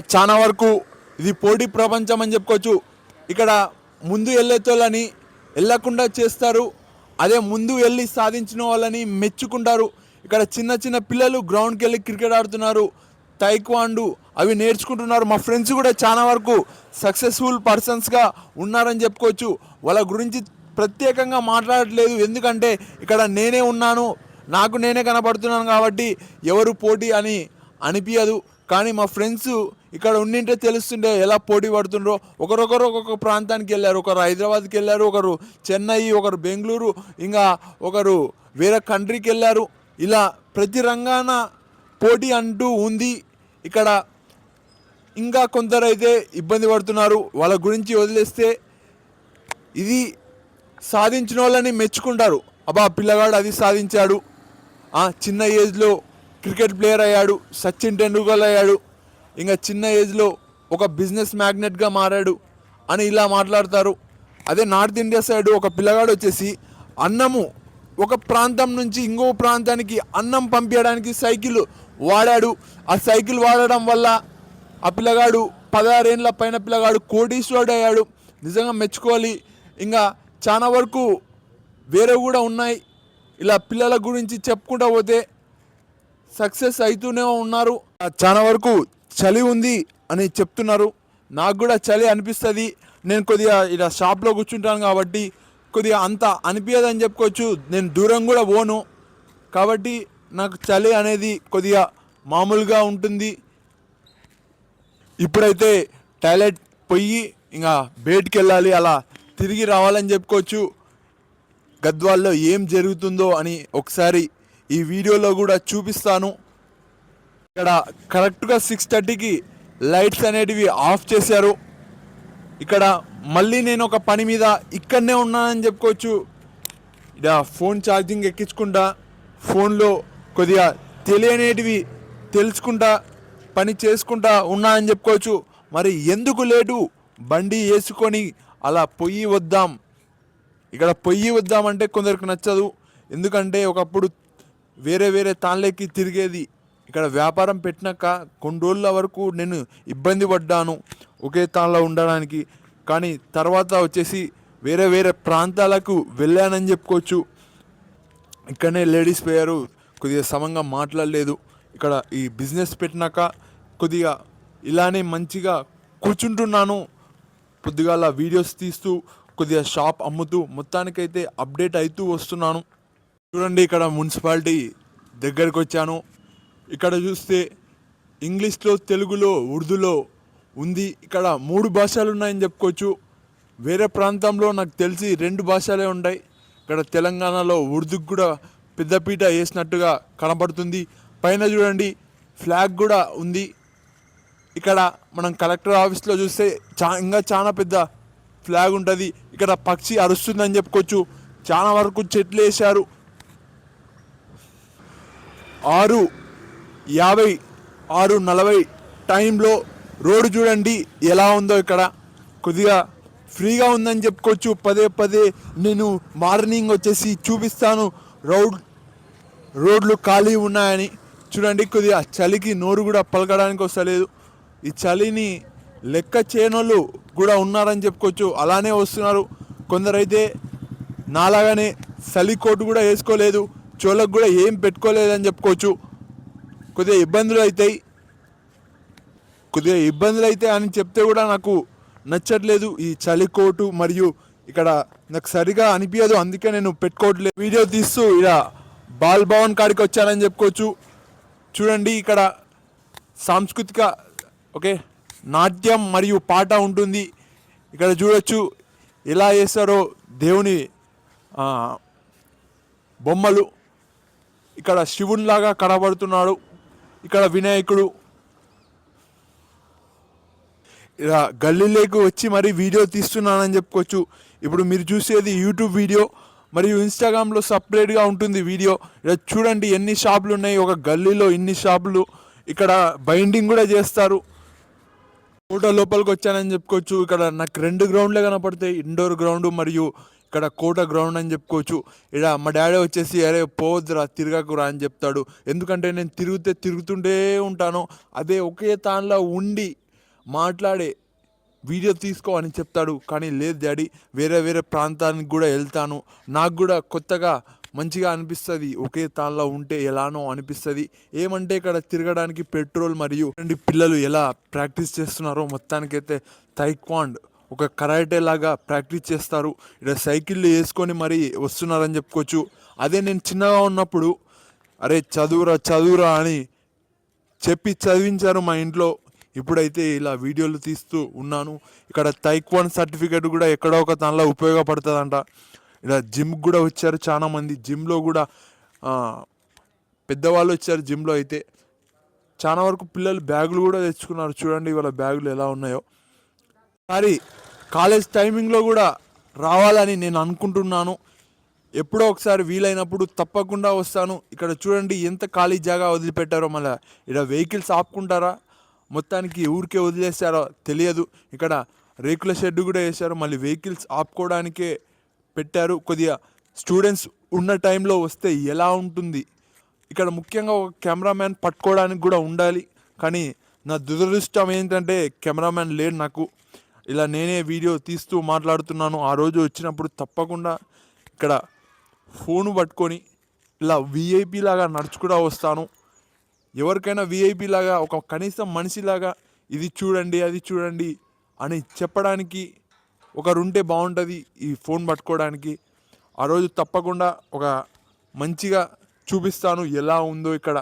చాలా వరకు ఇది పోటీ ప్రపంచం అని చెప్పుకోవచ్చు. ఇక్కడ ముందు వెళ్ళేతోళ్ళని వెళ్ళకుండా చేస్తారు. అదే ముందు వెళ్ళి సాధించిన వాళ్ళని మెచ్చుకుంటారు. ఇక్కడ చిన్న చిన్న పిల్లలు గ్రౌండ్కి వెళ్ళి క్రికెట్ ఆడుతున్నారు. తైక్వాండు అవి నేర్చుకుంటున్నారు. మా ఫ్రెండ్స్ కూడా చాలా వరకు సక్సెస్ఫుల్ పర్సన్స్గా ఉన్నారని చెప్పుకోవచ్చు. వాళ్ళ గురించి ప్రత్యేకంగా మాట్లాడట్లేదు. ఎందుకంటే ఇక్కడ నేనే ఉన్నాను. నాకు నేనే కనపడుతున్నాను కాబట్టి ఎవరు పోటీ అని అనిపించదు కానీ మా ఫ్రెండ్స్ ఇక్కడ ఉండింటే తెలుస్తుండే ఎలా పోటీ పడుతుండ్రో. ఒకరొకరు ఒక్కొక్క ప్రాంతానికి వెళ్ళారు ఒకరు హైదరాబాద్కి వెళ్ళారు ఒకరు చెన్నై ఒకరు బెంగళూరు ఇంకా ఒకరు వేరే కంట్రీకి వెళ్ళారు. ఇలా ప్రతి రంగాన పోటీ అంటూ ఉంది. ఇక్కడ ఇంకా కొందరు అయితే ఇబ్బంది పడుతున్నారు. వాళ్ళ గురించి వదిలేస్తే ఇది సాధించిన వాళ్ళని మెచ్చుకుంటారు. అబ్బా పిల్లగాడు అది సాధించాడు. ఆ, చిన్న ఏజ్లో క్రికెట్ ప్లేయర్ అయ్యాడు సచిన్ టెండూల్కర్ అయ్యాడు. ఇంకా చిన్న ఏజ్లో ఒక బిజినెస్ మ్యాగ్నెట్గా మారాడు అని ఇలా మాట్లాడతారు. అదే నార్త్ ఇండియా సైడ్ ఒక పిల్లగాడు వచ్చేసి అన్నము ఒక ప్రాంతం నుంచి ఇంకో ప్రాంతానికి అన్నం పంపించడానికి సైకిల్ వాడాడు. ఆ సైకిల్ వాడడం వల్ల ఆ పిల్లగాడు పదహారేళ్ళ పైన పిల్లగాడు కోటీశ్వరుడు అయ్యాడు. నిజంగా మెచ్చుకోవాలి. ఇంకా చాలా వరకు వేరే కూడా ఉన్నాయి. ఇలా పిల్లల గురించి చెప్పుకుంటూ పోతే సక్సెస్ అవుతూనే ఉన్నారు. చాలా వరకు చలి ఉంది అని చెప్తున్నారు. నాకు కూడా చలి అనిపిస్తుంది. నేను కొద్దిగా ఇలా షాప్లో కూర్చుంటాను కాబట్టి కొద్దిగా అంత అనిపించదని చెప్పుకోవచ్చు. నేను దూరం కూడా పోను. కాబట్టి నాకు చలి అనేది కొద్దిగా మామూలుగా ఉంటుంది. ఇప్పుడైతే టాయిలెట్ పోయి ఇంకా బయటికి వెళ్ళాలి అలా తిరిగి రావాలని చెప్పుకోవచ్చు. గద్వాల్లో ఏం జరుగుతుందో అని ఒకసారి ఈ వీడియోలో కూడా చూపిస్తాను. ఇక్కడ కరెక్ట్గా సిక్స్ థర్టీకి లైట్స్ అనేటివి ఆఫ్ చేశారు. ఇక్కడ మళ్ళీ నేను ఒక పని మీద ఇక్కడనే ఉన్నానని చెప్పుకోవచ్చు. ఇక్కడ ఫోన్ ఛార్జింగ్ ఎక్కించుకుంటా ఫోన్లో కొద్దిగా తెలియనేటివి తెలుసుకుంటా పని చేసుకుంటా ఉన్నా అని చెప్పుకోవచ్చు. మరి ఎందుకు లేటు? బండి వేసుకొని అలా పొయ్యి వద్దాం. ఇక్కడ పొయ్యి వద్దామంటే కొందరికి నచ్చదు. ఎందుకంటే ఒకప్పుడు వేరే వేరే తాళ్ళకి తిరిగేది. ఇక్కడ వ్యాపారం పెట్టినాక కొన్ని రోజుల వరకు నేను ఇబ్బంది పడ్డాను. ఒకే తాళ్ళ ఉండడానికి. కానీ తర్వాత వచ్చేసి వేరే వేరే ప్రాంతాలకు వెళ్ళానని చెప్పుకోవచ్చు. ఇక్కడనే లేడీస్ పోయారు కొద్దిగా సమంగా మాట్లాడలేదు. ఇక్కడ ఈ బిజినెస్ పెట్టినాక కొద్దిగా ఇలానే మంచిగా కూర్చుంటున్నాను. పొద్దుగాల వీడియోస్ తీస్తూ కొద్దిగా షాప్ అమ్ముతూ మొత్తానికైతే అప్డేట్ అవుతూ వస్తున్నాను. చూడండి ఇక్కడ మున్సిపాలిటీ దగ్గరికి వచ్చాను. ఇక్కడ చూస్తే ఇంగ్లీష్లో తెలుగులో ఉర్దూలో ఉంది. ఇక్కడ మూడు భాషలు ఉన్నాయని చెప్పుకోవచ్చు. వేరే ప్రాంతంలో నాకు తెలిసి రెండు భాషలే ఉంటాయి ఇక్కడ తెలంగాణలో ఉర్దూకు కూడా పెద్దపీట వేసినట్టుగా కనబడుతుంది. పైన చూడండి ఫ్లాగ్ కూడా ఉంది. ఇక్కడ మనం కలెక్టర్ ఆఫీస్లో చూస్తే చా ఇంకా చాలా పెద్ద ఫ్లాగ్ ఉంటుంది. ఇక్కడ పక్షి అరుస్తుందని చెప్పుకోవచ్చు. చాలా వరకు చెట్లు వేశారు. ఆరు యాభై ఆరు నలభై టైంలో రోడ్డు చూడండి ఎలా ఉందో ఇక్కడ. కొద్దిగా ఫ్రీగా ఉందని చెప్పుకోవచ్చు. పదే పదే నేను మార్నింగ్ వచ్చేసి చూపిస్తాను. రోడ్ రోడ్లు ఖాళీ ఉన్నాయని. చూడండి కొద్దిగా చలికి నోరు కూడా పలకడానికి వస్తలేదు. ఈ చలిని లెక్క చేయనోళ్ళు కూడా ఉన్నారని చెప్పుకోవచ్చు. అలానే వస్తున్నారు. కొందరైతే నాలాగానే చలి కోటు కూడా వేసుకోలేదు. చోళ్ళకు కూడా ఏం పెట్టుకోలేదని చెప్పుకోవచ్చు. కొద్దిగా ఇబ్బందులు అవుతాయి కొద్దిగా ఇబ్బందులు అయితే అని చెప్తే కూడా నాకు నచ్చట్లేదు. ఈ చలికోటు మరియు ఇక్కడ నాకు సరిగా అనిపించదు అందుకే నేను పెట్టుకోవట్లేదు వీడియో తీస్తూ ఇలా బాల్ భవన్ కాడికి వచ్చానని చెప్పుకోవచ్చు. చూడండి ఇక్కడ సాంస్కృతిక ఓకే నాట్యం మరియు పాట ఉంటుంది. ఇక్కడ చూడొచ్చు ఎలా చేస్తారో దేవుని బొమ్మలు. ఇక్కడ శివునిలాగా కనబడుతున్నాడు. ఇక్కడ వినాయకుడు. ఇలా గల్లీలోకి వచ్చి మరి వీడియో తీస్తున్నానని చెప్పుకోవచ్చు. ఇప్పుడు మీరు చూసేది యూట్యూబ్ వీడియో మరియు ఇన్స్టాగ్రామ్లో సపరేట్గా ఉంటుంది వీడియో. ఇలా చూడండి ఎన్ని షాపులు ఉన్నాయి. ఒక గల్లీలో ఇన్ని షాపులు. ఇక్కడ బైండింగ్ కూడా చేస్తారు. ఫోటో లోపలికి వచ్చానని చెప్పుకోవచ్చు. ఇక్కడ నాకు రెండు గ్రౌండ్లే కనపడతాయి. ఇండోర్ గ్రౌండ్ మరియు ఇక్కడ కోట గ్రౌండ్ అని చెప్పుకోవచ్చు. ఇక్కడ మా డాడీ వచ్చేసి అరే పోవద్దురా తిరగకురా అని చెప్తాడు. ఎందుకంటే నేను తిరిగితే తిరుగుతుంటే ఉంటాను. అదే ఒకే తాన్లో ఉండి మాట్లాడే వీడియో తీసుకో అని చెప్తాడు. కానీ లేదు డాడీ వేరే వేరే ప్రాంతానికి కూడా వెళ్తాను. నాకు కూడా కొత్తగా మంచిగా అనిపిస్తుంది. ఒకే తాన్లో ఉంటే ఎలానో అనిపిస్తుంది. ఏమంటే ఇక్కడ తిరగడానికి పెట్రోల్ మరియు రెండు పిల్లలు ఎలా ప్రాక్టీస్ చేస్తున్నారో మొత్తానికైతే తైక్వాండ్ ఒక కరాటే లాగా ప్రాక్టీస్ చేస్తారు. ఇక్కడ సైకిళ్ళు వేసుకొని మరి వస్తున్నారని చెప్పుకోవచ్చు. అదే నేను చిన్నగా ఉన్నప్పుడు అరే చదువురా చదువురా అని చెప్పి చదివించారు మా ఇంట్లో. ఇప్పుడైతే ఇలా వీడియోలు తీస్తూ ఉన్నాను. ఇక్కడ తైక్వాన్ సర్టిఫికేట్ కూడా ఎక్కడో ఒక దానిలో ఉపయోగపడుతుందంట. ఇక్కడ జిమ్ కూడా వచ్చారు చాలా మంది జిమ్లో కూడా పెద్దవాళ్ళు వచ్చారు జిమ్లో అయితే. చాలా వరకు పిల్లలు బ్యాగులు కూడా తెచ్చుకున్నారు. చూడండి వాళ్ళ బ్యాగులు ఎలా ఉన్నాయో. మరి కాలేజ్ టైమింగ్లో కూడా రావాలని నేను అనుకుంటున్నాను. ఎప్పుడో ఒకసారి వీలైనప్పుడు తప్పకుండా వస్తాను. ఇక్కడ చూడండి ఎంత ఖాళీ జాగా వదిలిపెట్టారో మళ్ళీ. ఇక్కడ వెహికల్స్ ఆపుకుంటారా? మొత్తానికి ఊరికే వదిలేస్తారో తెలియదు. ఇక్కడ రేకుల షెడ్ కూడా వేశారు. మళ్ళీ వెహికల్స్ ఆపుకోవడానికే పెట్టారు. కొద్దిగా స్టూడెంట్స్ ఉన్న టైంలో వస్తే ఎలా ఉంటుంది? ఇక్కడ ముఖ్యంగా ఒక కెమెరామ్యాన్ పట్టుకోవడానికి కూడా ఉండాలి. కానీ నా దురదృష్టం ఏంటంటే కెమెరామ్యాన్ లేడు నాకు. ఇలా నేనే వీడియో తీస్తూ మాట్లాడుతున్నాను. ఆ రోజు వచ్చినప్పుడు తప్పకుండా ఇక్కడ ఫోన్ పట్టుకొని ఇలా విఐపి లాగా నడుచుకుంటా వస్తాను. ఎవరికైనా విఐపి లాగా ఒక కనీసం మనిషిలాగా ఇది చూడండి అది చూడండి అని చెప్పడానికి ఒకరుంటే బాగుంటుంది ఈ ఫోన్ పట్టుకోవడానికి. ఆ రోజు తప్పకుండా ఒక మంచిగా చూపిస్తాను ఎలా ఉందో ఇక్కడ.